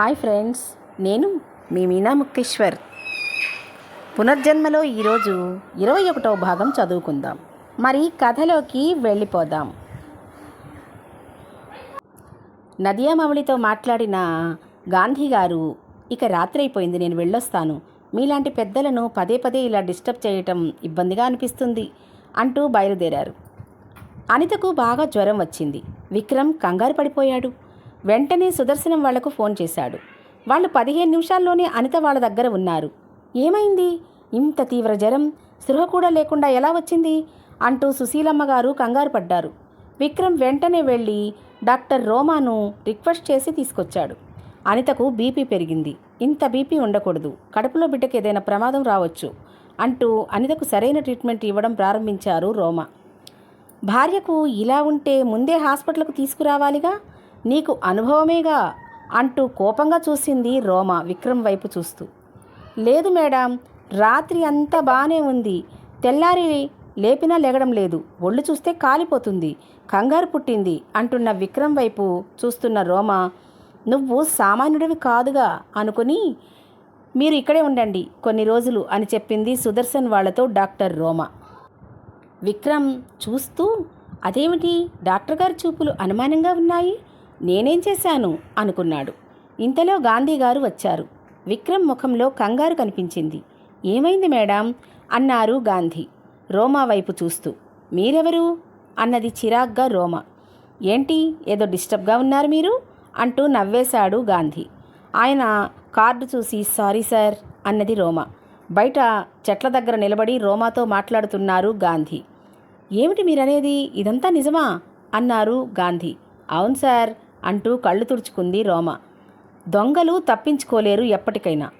Hi friends నేను మీ మీనా ముక్తేశ్వర్. పునర్జన్మలో ఈరోజు ఇరవై ఒకటవ భాగం చదువుకుందాం. మరి కథలోకి వెళ్ళిపోదాం. నదియామౌళితో మాట్లాడిన గాంధీ గారు ఇక రాత్రి అయిపోయింది నేను వెళ్ళొస్తాను. మీలాంటి పెద్దలను పదే పదే ఇలా డిస్టర్బ్ చేయటం ఇబ్బందిగా అనిపిస్తుంది అంటూ బయలుదేరారు. అనితకు బాగా జ్వరం వచ్చింది. విక్రమ్ కంగారు పడిపోయాడు. వెంటనే సుదర్శనం వాళ్ళకు ఫోన్ చేశాడు. వాళ్ళు పదిహేను నిమిషాల్లోనే అనిత వాళ్ళ దగ్గర ఉన్నారు. ఏమైంది? ఇంత తీవ్ర జ్వరం? స్పృహ కూడా లేకుండా ఎలా వచ్చింది? అంటూ సుశీలమ్మ గారు కంగారు పడ్డారు. విక్రమ్ వెంటనే వెళ్ళి డాక్టర్ రోమాను రిక్వెస్ట్ చేసి తీసుకొచ్చాడు. అనితకు బీపీ పెరిగింది. ఇంత బీపీ ఉండకూడదు. కడుపులో బిడ్డకి ఏదైనా ప్రమాదం రావచ్చు అంటూ అనితకు సరైన ట్రీట్మెంట్ ఇవ్వడం ప్రారంభించారు రోమా. భార్యకు ఇలా ఉంటే ముందే హాస్పిటల్కు తీసుకురావాలిగా? నీకు అనుభవమేగా అంటూ కోపంగా చూసింది రోమ విక్రమ్ వైపు చూస్తూ. లేదు మేడం రాత్రి అంతా బాగానే ఉంది. తెల్లారి లేపినా లెగడం లేదు. ఒళ్ళు చూస్తే కాలిపోతుంది. కంగారు పుట్టింది అంటున్న విక్రమ్ వైపు చూస్తున్న రోమ. నువ్వు సామాన్యుడివి కాదుగా అనుకుని మీరు ఇక్కడే ఉండండి కొన్ని రోజులు అని చెప్పింది సుదర్శన్ వాళ్ళతో డాక్టర్ రోమా. విక్రమ్ చూస్తూ అదేమిటి డాక్టర్ గారి చూపులు అనుమానంగా ఉన్నాయి? నేనేం చేశాను? అనుకున్నాడు. ఇంతలో గాంధీ గారు వచ్చారు. విక్రమ్ ముఖంలో కంగారు కనిపించింది. ఏమైంది మేడం? అన్నారు గాంధీ. రోమా వైపు చూస్తూ. మీరెవరు? అన్నది చిరాగ్గా రోమా. ఏంటి? ఏదో డిస్టర్బ్గా ఉన్నారు మీరు? అంటూ నవ్వేశాడు గాంధీ. ఆయన కార్డు చూసి సారీ సార్ అన్నది రోమా. బయట చెట్ల దగ్గర నిలబడి రోమాతో మాట్లాడుతున్నారు గాంధీ. ఏమిటి మీరనేది? ఇదంతా నిజమా? అన్నారు గాంధీ. అవును సార్. అంటూ కళ్ళు తుడుచుకుంది రోమ. దొంగలు తప్పించుకోలేరు ఎప్పటికైనా.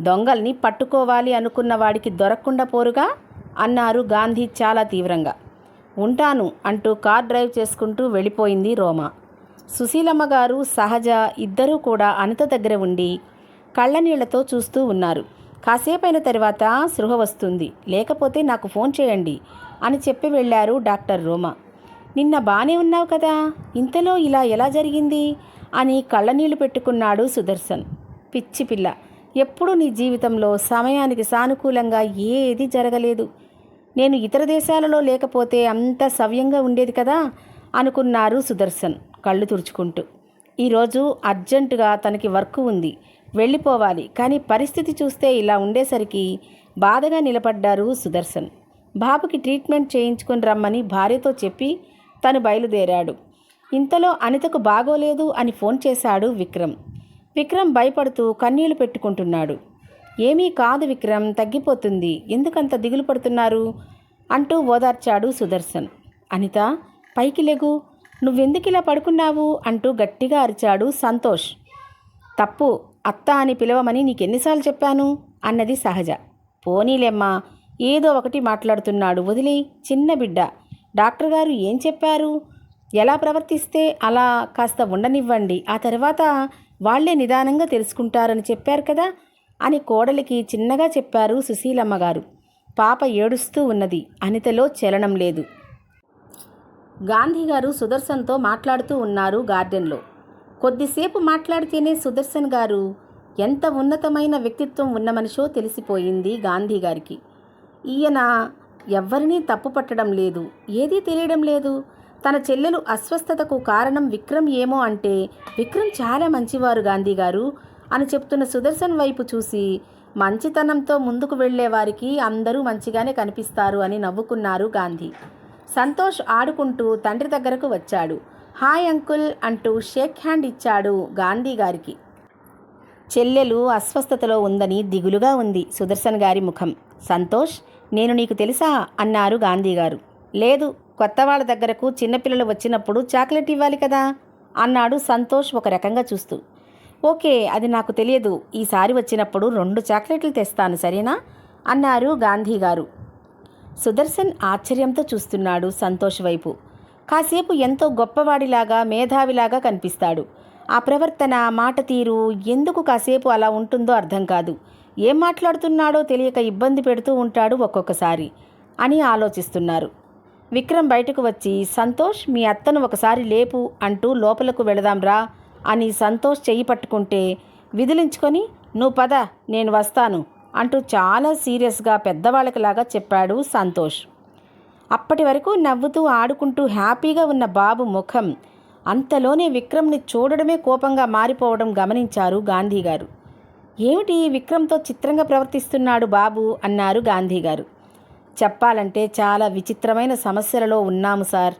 దొంగల్ని పట్టుకోవాలి అనుకున్న వాడికి దొరకకుండా పోరుగా? అన్నారు గాంధీ చాలా తీవ్రంగా. ఉంటాను అంటూ కార్ డ్రైవ్ చేసుకుంటూ వెళ్ళిపోయింది రోమ. సుశీలమ్మ గారు సహజ ఇద్దరూ కూడా అనిత దగ్గర ఉండి కళ్ళనీళ్ళతో చూస్తూ ఉన్నారు. కాసేపైన తర్వాత సృహ వస్తుంది. లేకపోతే నాకు ఫోన్ చేయండి అని చెప్పి వెళ్ళారు డాక్టర్ రోమా. నిన్న బానే ఉన్నావు కదా ఇంతలో ఇలా ఎలా జరిగింది? అని కళ్ళనీళ్ళు పెట్టుకున్నాడు సుదర్శన్. పిచ్చి పిల్ల ఎప్పుడు నీ జీవితంలో సమయానికి సానుకూలంగా ఏది జరగలేదు. నేను ఇతర దేశాలలో లేకపోతే అంత సవ్యంగా ఉండేది కదా అనుకున్నారు సుదర్శన్ కళ్ళు తుడుచుకుంటూ. ఈరోజు అర్జెంటుగా తనకి వర్క్ ఉంది వెళ్ళిపోవాలి కానీ పరిస్థితి చూస్తే ఇలా ఉండేసరికి బాధగా నిలబడ్డారు సుదర్శన్. బాబుకి ట్రీట్మెంట్ చేయించుకొని రమ్మని భార్యతో చెప్పి తను బయలుదేరాడు. ఇంతలో అనితకు బాగోలేదు అని ఫోన్ చేశాడు విక్రమ్. విక్రమ్ భయపడుతూ కన్నీళ్ళు పెట్టుకుంటున్నాడు. ఏమీ కాదు విక్రమ్ తగ్గిపోతుంది. ఎందుకంత దిగులు పడుతున్నారు? అంటూ ఓదార్చాడు సుదర్శన్. అనిత పైకి లెగు. నువ్వెందుకు ఇలా పడుకున్నావు? అంటూ గట్టిగా అరిచాడు సంతోష్. తప్పు. అత్త అని పిలవమని నీకెన్నిసార్లు చెప్పాను? అన్నది సహజ. పోనీలేమ్మా. ఏదో ఒకటి మాట్లాడుతున్నాడు. వదిలి చిన్న బిడ్డ. డాక్టర్ గారు ఏం చెప్పారు? ఎలా ప్రవర్తిస్తే అలా కాస్త ఉండనివ్వండి. ఆ తర్వాత వాళ్ళే నిదానంగా తెలుసుకుంటారని చెప్పారు కదా? అని కోడలికి చిన్నగా చెప్పారు సుశీలమ్మ గారు పాప ఏడుస్తూ ఉన్నది. అనితలో చలనం లేదు. గాంధీ గారు సుదర్శన్తో మాట్లాడుతూ ఉన్నారు గార్డెన్లో. కొద్దిసేపు మాట్లాడితేనే సుదర్శన్ గారు ఎంత ఉన్నతమైన వ్యక్తిత్వం ఉన్న మనిషో తెలిసిపోయింది గాంధీ గారికి ఈయన ఎవ్వరినీ తప్పు పట్టడం లేదు. ఏదీ తెలియడం లేదు. తన చెల్లెలు అస్వస్థతకు కారణం విక్రమ్ ఏమో అంటే విక్రమ్ చాలా మంచివారు గాంధీ గారు అని చెప్తున్న సుదర్శన్ వైపు చూసి మంచితనంతో ముందుకు వెళ్ళే వారికి అందరూ మంచిగానే కనిపిస్తారు అని నవ్వుకున్నారు గాంధీ. సంతోష్ ఆడుకుంటూ తండ్రి దగ్గరకు వచ్చాడు. హాయ్ అంకుల్ అంటూ షేక్ హ్యాండ్ ఇచ్చాడు గాంధీ గారికి. చెల్లెలు అస్వస్థతలో ఉందని దిగులుగా ఉంది సుదర్శన్ గారి ముఖం. సంతోష్ నేను నీకు తెలుసా? అన్నారు గాంధీ గారు లేదు కొత్త వాళ్ళ దగ్గరకు చిన్నపిల్లలు వచ్చినప్పుడు చాక్లెట్ ఇవ్వాలి కదా? అన్నాడు సంతోష్ ఒక రకంగా చూస్తూ. ఓకే అది నాకు తెలియదు. ఈసారి వచ్చినప్పుడు రెండు చాక్లెట్లు తెస్తాను సరేనా? అన్నారు గాంధీ గారు సుదర్శన్ ఆశ్చర్యంతో చూస్తున్నాడు సంతోష్ వైపు. కాసేపు ఎంతో గొప్పవాడిలాగా మేధావిలాగా కనిపిస్తాడు. ఆ ప్రవర్తన మాట తీరు ఎందుకు కాసేపు అలా ఉంటుందో అర్థం కాదు. ఏం మాట్లాడుతున్నాడో తెలియక ఇబ్బంది పెడుతూ ఉంటాడు ఒక్కొక్కసారి అని ఆలోచిస్తున్నారు. విక్రమ్ బయటకు వచ్చి సంతోష్ మీ అత్తను ఒకసారి లేపు అంటూ లోపలకు వెళదాంరా అని సంతోష్ చెయ్యి పట్టుకుంటే విదిలించుకొని నువ్వు పద నేను వస్తాను అంటూ చాలా సీరియస్గా పెద్దవాళ్ళకిలాగా చెప్పాడు సంతోష్. అప్పటి వరకు నవ్వుతూ ఆడుకుంటూ హ్యాపీగా ఉన్న బాబు ముఖం అంతలోనే విక్రమ్ని చూడడమే కోపంగా మారిపోవడం గమనించారు గాంధీ గారు ఏమిటి విక్రమ్తో చిత్రంగా ప్రవర్తిస్తున్నాడు బాబు? అన్నారు గాంధీ గారు. చెప్పాలంటే చాలా విచిత్రమైన సమస్యలలో ఉన్నాము సార్.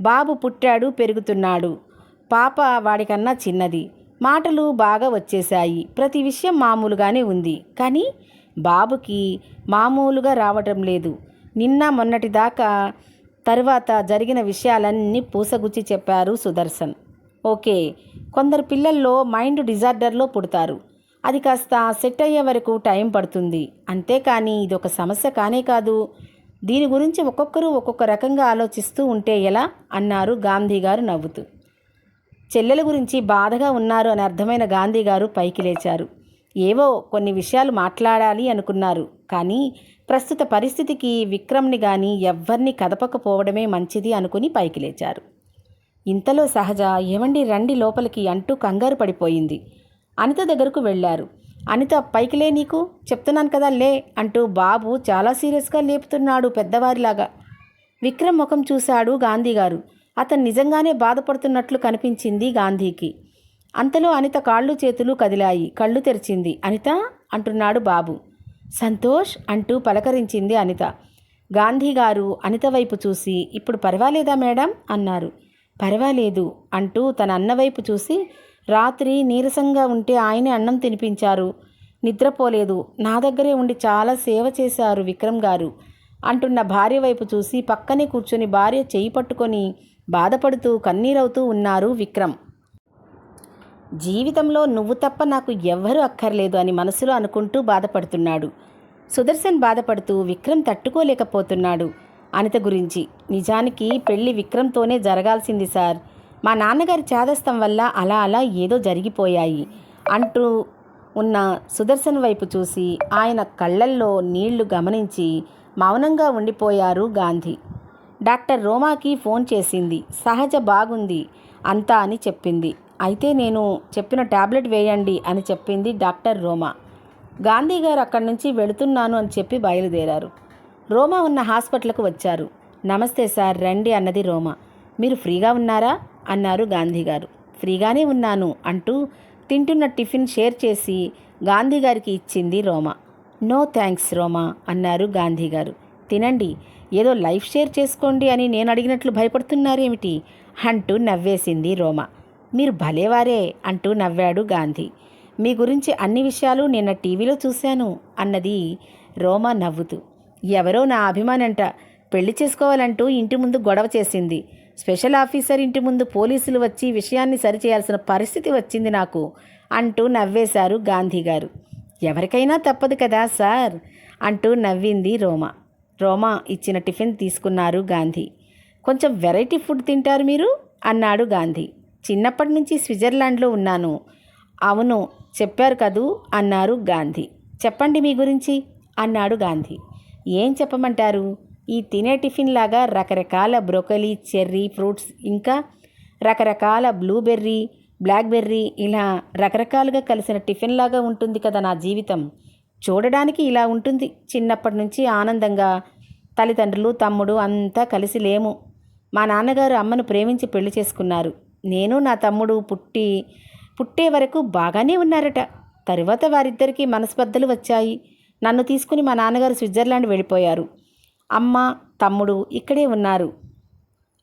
బాబు పుట్టాడు పెరుగుతున్నాడు. పాప వాడికన్నా చిన్నది. మాటలు బాగా వచ్చేశాయి. ప్రతి విషయం మామూలుగానే ఉంది. కానీ బాబుకి మామూలుగా రావటం లేదు. నిన్న మొన్నటి దాకా తర్వాత జరిగిన విషయాలన్నీ పూసగుచ్చి చెప్పారు సుదర్శన్. ఓకే కొందరు పిల్లల్లో మైండ్ డిజార్డర్లో పుడతారు. అది కాస్త సెట్ అయ్యే వరకు టైం పడుతుంది. అంతేకాని ఇది ఒక సమస్య కానే కాదు. దీని గురించి ఒక్కొక్కరు ఒక్కొక్క రకంగా ఆలోచిస్తూ ఉంటే ఎలా? అన్నారు గాంధీ గారు నవ్వుతూ. చెల్లెల గురించి బాధగా ఉన్నారు అని అర్థమైన గాంధీ గారు పైకి లేచారు. ఏవో కొన్ని విషయాలు మాట్లాడాలి అనుకున్నారు. కానీ ప్రస్తుత పరిస్థితికి విక్రమ్ని కానీ ఎవ్వరిని కదపకపోవడమే మంచిది అనుకుని పైకి లేచారు. ఇంతలో సహజ ఏమండి రండి లోపలికి అంటూ కంగారు పడిపోయింది. అనిత దగ్గరకు వెళ్ళారు. అనిత పైకిలే నీకు చెప్తున్నాను కదా లే అంటూ బాబు చాలా సీరియస్గా లేపుతున్నాడు పెద్దవారిలాగా. విక్రమ్ ముఖం చూశాడు గాంధీ గారు. అతను నిజంగానే బాధపడుతున్నట్లు కనిపించింది గాంధీకి. అంతలో అనిత కాళ్ళు చేతులు కదిలాయి. కళ్ళు తెరిచింది. అనిత అంటున్నాడు బాబు. సంతోష్ అంటూ పలకరించింది అనిత. గాంధీ గారు అనిత వైపు చూసి ఇప్పుడు పర్వాలేదా మేడం? అన్నారు. పర్వాలేదు అంటూ తన అన్న వైపు చూసి రాత్రి నీరసంగా ఉంటే ఆయనే అన్నం తినిపించారు. నిద్రపోలేదు. నా దగ్గరే ఉండి చాలా సేవ చేశారు విక్రమ్ గారు. అంటున్న భార్య వైపు చూసి పక్కనే కూర్చొని భార్య చేయి పట్టుకొని బాధపడుతూ కన్నీరవుతూ ఉన్నారు విక్రమ్. జీవితంలో నువ్వు తప్ప నాకు ఎవ్వరూ అక్కర్లేదు అని మనసులో అనుకుంటూ బాధపడుతున్నాడు. సుదర్శన్ బాధపడుతూ విక్రమ్ తట్టుకోలేకపోతున్నాడు. అనిత గురించి నిజానికి పెళ్ళి విక్రమ్తోనే జరగాల్సింది సార్. మా నాన్నగారి చేదస్తం వల్ల అలా అలా ఏదో జరిగిపోయాయి అంటూ ఉన్న సుదర్శన్ వైపు చూసి ఆయన కళ్ళల్లో నీళ్ళు గమనించి మౌనంగా ఉండిపోయారు గాంధీ. డాక్టర్ రోమాకి ఫోన్ చేసింది. సహజ బాగుంది అంతా అని చెప్పింది. అయితే నేను చెప్పిన టాబ్లెట్ వేయండి అని చెప్పింది డాక్టర్ రోమా. గాంధీ గారు అక్కడి నుంచి వెళుతున్నాను అని చెప్పి బయలుదేరారు. రోమా ఉన్న హాస్పిటల్కు వచ్చారు. నమస్తే సార్ రండి అన్నది రోమా. మీరు ఫ్రీగా ఉన్నారా? అన్నారు గాంధీ గారు. ఫ్రీగానే ఉన్నాను అంటూ తింటున్న టిఫిన్ షేర్ చేసి గాంధీ గారికి ఇచ్చింది రోమా. నో థ్యాంక్స్ రోమా అన్నారు గాంధీ గారు. తినండి. ఏదో లైఫ్ షేర్ చేసుకోండి అని నేను అడిగినట్లు భయపడుతున్నారేమిటి? అంటూ నవ్వేసింది రోమా. మీరు భలేవారే అంటూ నవ్వాడు గాంధీ. మీ గురించి అన్ని విషయాలు నిన్న టీవీలో చూశాను అన్నది రోమా నవ్వుతూ. ఎవరో నా అభిమానంట. పెళ్ళి చేసుకోవాలంటూ ఇంటి ముందు గొడవ చేసింది. స్పెషల్ ఆఫీసర్ ఇంటి ముందు పోలీసులు వచ్చి విషయాన్ని సరిచేయాల్సిన పరిస్థితి వచ్చింది నాకు అంటూ నవ్వేశారు గాంధీ గారు. ఎవరికైనా తప్పదు కదా సార్? అంటూ నవ్వింది రోమా. రోమా ఇచ్చిన టిఫిన్ తీసుకున్నారు గాంధీ. కొంచెం వెరైటీ ఫుడ్ తింటారు మీరు? అన్నాడు గాంధీ. చిన్నప్పటి నుంచి స్విట్జర్లాండ్లో ఉన్నాను. అవును చెప్పారు కదూ? అన్నారు గాంధీ. చెప్పండి మీ గురించి అన్నాడు గాంధీ. ఏం చెప్పమంటారు? ఈ తినే టిఫిన్ లాగా రకరకాల బ్రోకలీ చెర్రీ ఫ్రూట్స్ ఇంకా రకరకాల బ్లూబెర్రీ బ్లాక్బెర్రీ ఇలా రకరకాలుగా కలిసిన టిఫిన్ లాగా ఉంటుంది కదా నా జీవితం. చూడడానికి ఇలా ఉంటుంది. చిన్నప్పటి నుంచి ఆనందంగా తల్లిదండ్రులు తమ్ముడు అంతా కలిసి లేము. మా నాన్నగారు అమ్మను ప్రేమించి పెళ్ళి చేసుకున్నారు. నేను నా తమ్ముడు పుట్టి పుట్టే వరకు బాగానే ఉన్నారట. తరువాత వారిద్దరికీ మనస్పర్ధలు వచ్చాయి. నన్ను తీసుకుని మా నాన్నగారు స్విట్జర్లాండ్ వెళ్ళిపోయారు. అమ్మ తమ్ముడు ఇక్కడే ఉన్నారు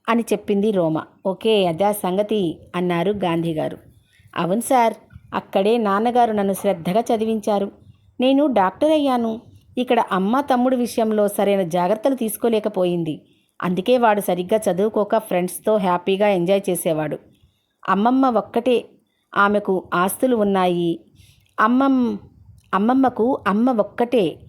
అని చెప్పింది రోమ. ఓకే అదా సంగతి అన్నారు గాంధీ గారు అవును సార్ అక్కడే నాన్నగారు నన్ను శ్రద్ధగా చదివించారు. నేను డాక్టర్ అయ్యాను. ఇక్కడ అమ్మ తమ్ముడు విషయంలో సరైన జాగ్రత్తలు తీసుకోలేకపోయింది. అందుకే వాడు సరిగ్గా చదువుకోక ఫ్రెండ్స్తో హ్యాపీగా ఎంజాయ్ చేసేవాడు. అమ్మమ్మ ఒక్కటే. ఆమెకు ఆస్తులు ఉన్నాయి. అమ్మమ్ అమ్మమ్మకు అమ్మ ఒక్కటే.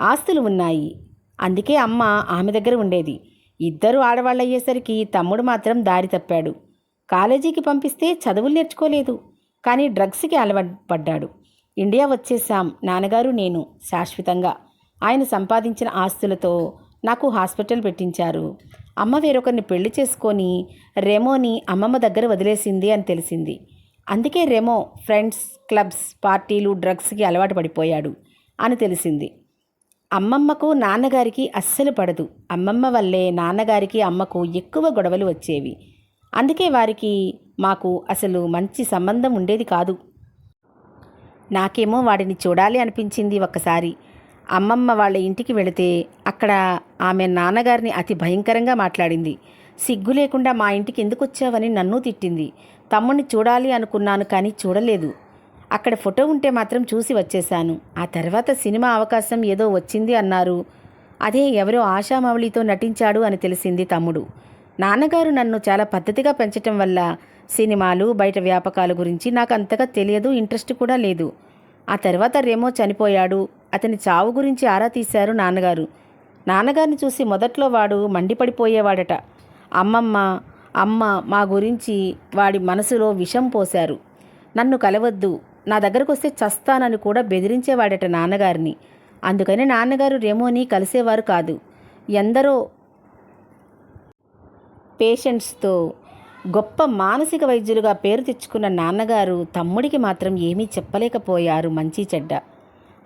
ఆస్తులు ఉన్నాయి. అందుకే అమ్మ ఆమె దగ్గర ఉండేది. ఇద్దరు ఆడవాళ్ళు అయ్యేసరికి తమ్ముడు మాత్రం దారి తప్పాడు. కాలేజీకి పంపిస్తే చదువులు నేర్చుకోలేదు. కానీ డ్రగ్స్కి అలవాటు పడ్డాడు ఇండియా వచ్చేసాం నాన్నగారు నేను శాశ్వతంగా. ఆయన సంపాదించిన ఆస్తులతో నాకు హాస్పిటల్ పెట్టించారు. అమ్మ వేరొకరిని పెళ్ళి చేసుకొని రెమోని అమ్మమ్మ దగ్గర వదిలేసింది అని తెలిసింది. అందుకే రెమో ఫ్రెండ్స్ క్లబ్స్ పార్టీలు డ్రగ్స్కి అలవాటు పడిపోయాడు అని తెలిసింది. అమ్మమ్మకు నాన్నగారికి అస్సలు పడదు. అమ్మమ్మ వల్లే నాన్నగారికి అమ్మకు ఎక్కువ గొడవలు వచ్చేవి. అందుకే వారికి మాకు అసలు మంచి సంబంధం ఉండేది కాదు. నాకేమో వాడిని చూడాలి అనిపించింది ఒక్కసారి. అమ్మమ్మ వాళ్ళ ఇంటికి వెళితే అక్కడ ఆమె నాన్నగారిని అతి భయంకరంగా మాట్లాడింది. సిగ్గు లేకుండా మా ఇంటికి ఎందుకు వచ్చావని నన్ను తిట్టింది. తమ్ముడిని చూడాలి అనుకున్నాను కానీ చూడలేదు. అక్కడ ఫోటో ఉంటే మాత్రం చూసి వచ్చేశాను. ఆ తర్వాత సినిమా అవకాశం ఏదో వచ్చింది అన్నారు. అదే ఎవరో ఆశామౌళితో నటించాడు అని తెలిసింది తమ్ముడు. నాన్నగారు నన్ను చాలా పద్ధతిగా పెంచటం వల్ల సినిమాలు బయట వ్యాపకాల గురించి నాకు అంతగా తెలియదు ఇంట్రెస్ట్ కూడా లేదు. ఆ తర్వాత రేమో చనిపోయాడు. అతని చావు గురించి ఆరా తీశారు నాన్నగారు. నాన్నగారిని చూసి మొదట్లో వాడు మండిపడిపోయేవాడట. అమ్మమ్మ అమ్మ మా గురించి వాడి మనసులో విషం పోశారు. నన్ను కలవద్దు నా దగ్గరకు వస్తే చస్తానని కూడా బెదిరించేవాడట నాన్నగారిని. అందుకని నాన్నగారు రేమోని కలిసేవారు కాదు. ఎందరో పేషెంట్స్తో గొప్ప మానసిక వైద్యులుగా పేరు తెచ్చుకున్న నాన్నగారు తమ్ముడికి మాత్రం ఏమీ చెప్పలేకపోయారు మంచి చెడ్డ.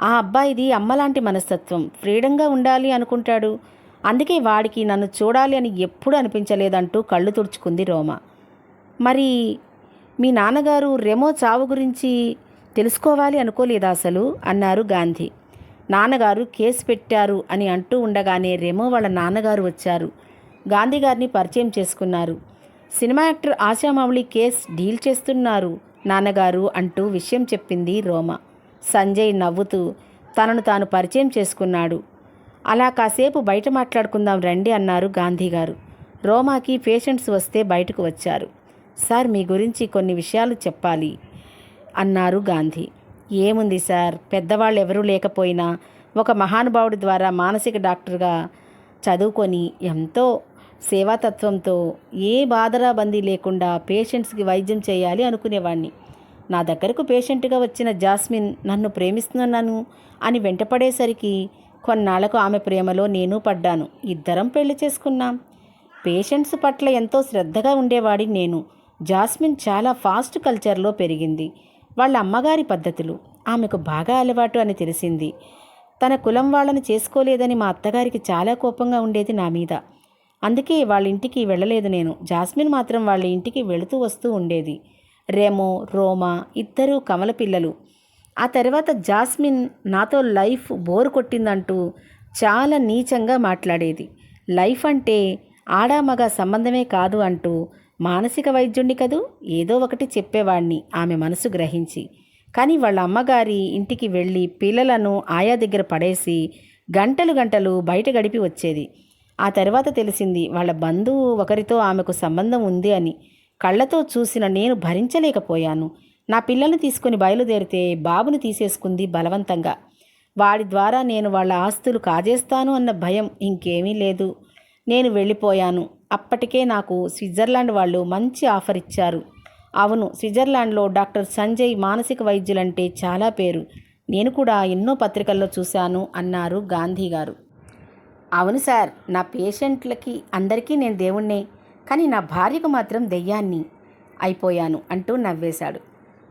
ఆ అబ్బాయిది అమ్మలాంటి మనస్తత్వం ఫ్రీడంగా ఉండాలి అనుకుంటాడు. అందుకే వాడికి నన్ను చూడాలి అని ఎప్పుడూ అనిపించలేదంటూ కళ్ళు తుడుచుకుంది రోమ. మరి మీ నాన్నగారు రెమో చావు గురించి తెలుసుకోవాలి అనుకోలేదా అసలు అన్నారు గాంధీ. నాన్నగారు కేసు పెట్టారు అని అంటూ ఉండగానే రెమో వాళ్ళ నాన్నగారు వచ్చారు. గాంధీ గారిని పరిచయం చేసుకున్నారు. Cinema actor Ashamouli case deal చేస్తున్నారు నాన్నగారు అంటూ విషయం చెప్పింది రోమ. సంజయ్ నవ్వుతూ తనను తాను పరిచయం చేసుకున్నాడు. అలా కాసేపు బయట మాట్లాడుకుందాం రండి అన్నారు గాంధీ గారు. రోమాకి పేషెంట్స్ వస్తే బయటకు వచ్చారు. సార్ మీ గురించి కొన్ని విషయాలు చెప్పాలి. అన్నారు గాంధీ. ఏముంది సార్? పెద్దవాళ్ళు ఎవరూ లేకపోయినా ఒక మహానుభావుడి ద్వారా మానసిక డాక్టర్గా చదువుకొని ఎంతో సేవాతత్వంతో ఏ బాధరాబందీ లేకుండా పేషెంట్స్కి వైద్యం చేయాలి అనుకునేవాడిని నా దగ్గరకు పేషెంట్గా వచ్చిన జాస్మిన్ నన్ను ప్రేమిస్తున్నాను అని వెంటపడేసరికి కొన్నాళ్ళకు ఆమె ప్రేమలో నేను పడ్డాను. ఇద్దరం పెళ్ళి చేసుకున్నాం. పేషెంట్స్ పట్ల ఎంతో శ్రద్ధగా ఉండేవాడి నేను. జాస్మిన్ చాలా ఫాస్ట్ కల్చర్లో పెరిగింది. వాళ్ళ అమ్మగారి పద్ధతులు. ఆమెకు బాగా అలవాటు అని తెలిసింది. తన కులం వాళ్ళని చేసుకోలేదని మా అత్తగారికి చాలా కోపంగా ఉండేది నా మీద. అందుకే వాళ్ళ ఇంటికి వెళ్ళలేదు నేను. జాస్మిన్ మాత్రం వాళ్ళ ఇంటికి వెళుతూ వస్తూ ఉండేది. రెమో రోమా ఇద్దరూ కమల పిల్లలు. ఆ తర్వాత జాస్మిన్ నాతో లైఫ్ బోర్ కొట్టిందంటూ చాలా నీచంగా మాట్లాడేది. లైఫ్ అంటే ఆడామగ సంబంధమే కాదు అంటూ మానసిక వైద్యుణ్ణి కదూ? ఏదో ఒకటి చెప్పేవాణ్ణి ఆమె మనసు గ్రహించి. కానీ వాళ్ళ అమ్మగారి ఇంటికి వెళ్ళి పిల్లలను ఆయా దగ్గర పడేసి గంటలు గంటలు బయట గడిపి వచ్చేది. ఆ తర్వాత తెలిసింది వాళ్ళ బంధువు ఒకరితో ఆమెకు సంబంధం ఉంది అని. కళ్ళతో చూసిన నేను భరించలేకపోయాను. నా పిల్లల్ని తీసుకొని బయలుదేరితే బాబుని తీసేసుకుంది బలవంతంగా. వాడి ద్వారా నేను వాళ్ళ ఆస్తులు కాజేస్తాను అన్న భయం ఇంకేమీ లేదు. నేను వెళ్ళిపోయాను. అప్పటికే నాకు స్విట్జర్లాండ్ వాళ్ళు మంచి ఆఫర్ ఇచ్చారు. అవును స్విట్జర్లాండ్లో డాక్టర్ సంజయ్ మానసిక వైద్యులంటే చాలా పేరు. నేను కూడా ఎన్నో పత్రికల్లో చూశాను అన్నారు గాంధీ గారు. అవును సార్ నా పేషెంట్లకి అందరికీ నేను దేవుణ్ణే కానీ నా భార్యకు మాత్రం దెయ్యాన్ని అయిపోయాను అంటూ నవ్వేశాడు.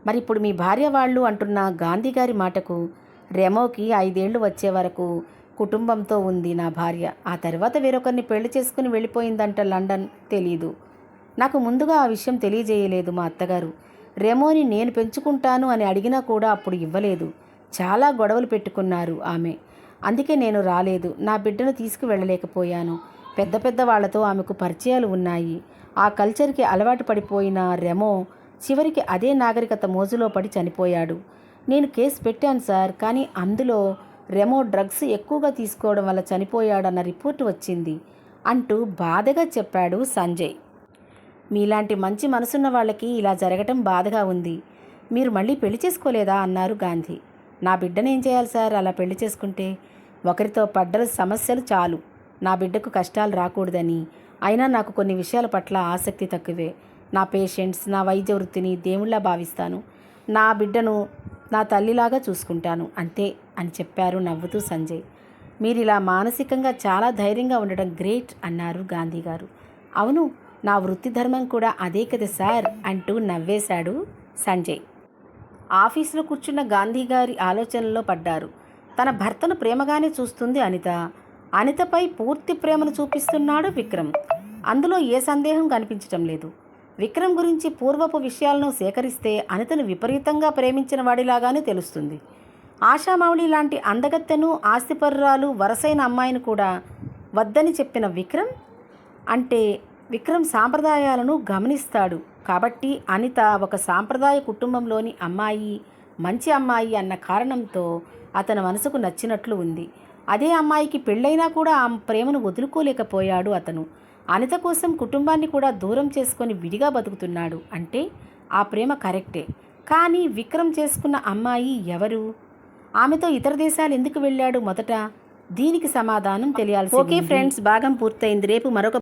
మరి ఇప్పుడు మీ భార్య వాళ్ళు అంటున్న గాంధీ గారి మాటకు రెమోకి ఐదేళ్ళు వచ్చే వరకు కుటుంబంతో ఉంది నా భార్య. ఆ తర్వాత వేరొకరిని పెళ్ళి చేసుకుని వెళ్ళిపోయిందంట లండన్. తెలీదు. నాకు ముందుగా ఆ విషయం తెలియజేయలేదు మా అత్తగారు. రెమోని నేను పెంచుకుంటాను అని అడిగినా కూడా అప్పుడు ఇవ్వలేదు. చాలా గొడవలు పెట్టుకున్నారు ఆమె. అందుకే నేను రాలేదు. నా బిడ్డను తీసుకువెళ్ళలేకపోయాను. పెద్ద పెద్ద వాళ్ళతో ఆమెకు పరిచయాలు ఉన్నాయి. ఆ కల్చర్కి అలవాటు పడిపోయిన రెమో చివరికి అదే నాగరికత మోజులో పడి చనిపోయాడు. నేను కేసు పెట్టాను సార్ కానీ అందులో రెమో డ్రగ్స్ ఎక్కువగా తీసుకోవడం వల్ల చనిపోయాడన్న రిపోర్ట్ వచ్చింది అంటూ బాధగా చెప్పాడు సంజయ్. మీలాంటి మంచి మనసున్న వాళ్ళకి ఇలా జరగటం బాధగా ఉంది. మీరు మళ్ళీ పెళ్ళి చేసుకోలేదా? అన్నారు గాంధీ. నా బిడ్డనేం చేయాలి సార్? అలా పెళ్ళి చేసుకుంటే ఒకరితో పడ్డ సమస్యలు చాలు. నా బిడ్డకు కష్టాలు రాకూడదని. అయినా నాకు కొన్ని విషయాల పట్ల ఆసక్తి తక్కువే. నా పేషెంట్స్ నా వైద్య వృత్తిని దేవుళ్ళ భావిస్తాను. నా బిడ్డను నా తల్లిలాగా చూసుకుంటాను. అంతే. అని చెప్పారు నవ్వుతూ సంజయ్. మీరు ఇలా మానసికంగా చాలా ధైర్యంగా ఉండడం గ్రేట్ అన్నారు గాంధీ గారు. అవును నా వృత్తి ధర్మం కూడా అదే కదా సార్ అంటూ నవ్వేశాడు సంజయ్. ఆఫీసులో కూర్చున్న గాంధీ గారి ఆలోచనలో పడ్డారు. తన భర్తను ప్రేమగానే చూస్తుంది అనిత. అనితపై పూర్తి ప్రేమను చూపిస్తున్నాడు విక్రమ్. అందులో ఏ సందేహం కనిపించటం లేదు. విక్రమ్ గురించి పూర్వపు విషయాలను సేకరిస్తే అనితను విపరీతంగా ప్రేమించిన వాడిలాగానే తెలుస్తుంది. ఆశామౌళి లాంటి అందగత్తెను ఆస్తిపరురాలు వరసైన అమ్మాయిని కూడా వద్దని చెప్పిన విక్రమ్ అంటే విక్రమ్ సాంప్రదాయాలను గమనిస్తాడు. కాబట్టి అనిత ఒక సాంప్రదాయ కుటుంబంలోని అమ్మాయి మంచి అమ్మాయి అన్న కారణంతో అతని మనసుకు నచ్చినట్లు ఉంది. అదే అమ్మాయికి పెళ్ళైనా కూడా ఆ ప్రేమను వదులుకోలేకపోయాడు అతను. అనిత కోసం కుటుంబాన్ని కూడా దూరం చేసుకొని విడిగా బతుకుతున్నాడు అంటే ఆ ప్రేమ కరెక్టే. కానీ విక్రమ్ చేసుకున్న అమ్మాయి ఎవరు? ఆమెతో ఇతర దేశాలు ఎందుకు వెళ్ళాడు మొదట? దీనికి సమాధానం తెలియాల్సి ఓకే ఫ్రెండ్స్ భాగం పూర్తయింది. రేపు మరొక